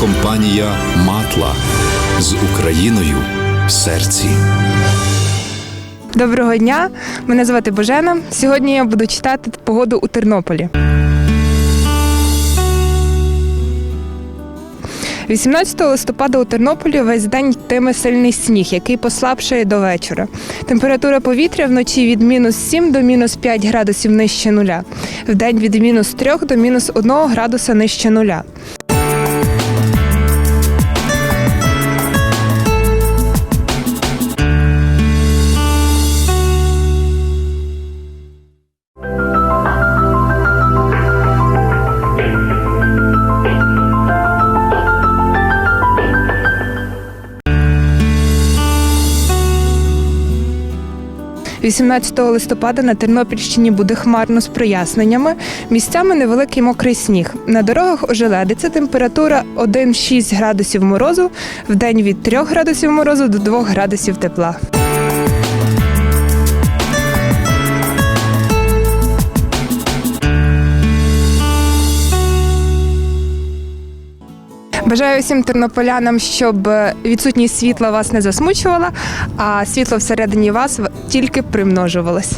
компанія Матла з Україною в серці. Доброго дня, мене звати Божена. Сьогодні я буду читати погоду у Тернополі. 18 листопада у Тернополі весь день йтиме сильний сніг, який послабшає до вечора. Температура повітря вночі від мінус 7 до мінус 5 градусів нижче нуля, вдень від мінус 3 до мінус 1 градуса нижче нуля. – 18 листопада на Тернопільщині буде хмарно з проясненнями. Місцями невеликий мокрий сніг. На дорогах ожеледиться температура 1-6 градусів морозу, в день від 3 градусів морозу до 2 градусів тепла. Бажаю всім тернополянам, щоб відсутність світла вас не засмучувала, а світло всередині вас тільки примножувалось.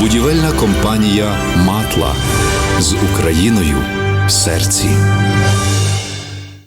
Будівельна компанія Матла з Україною в серці.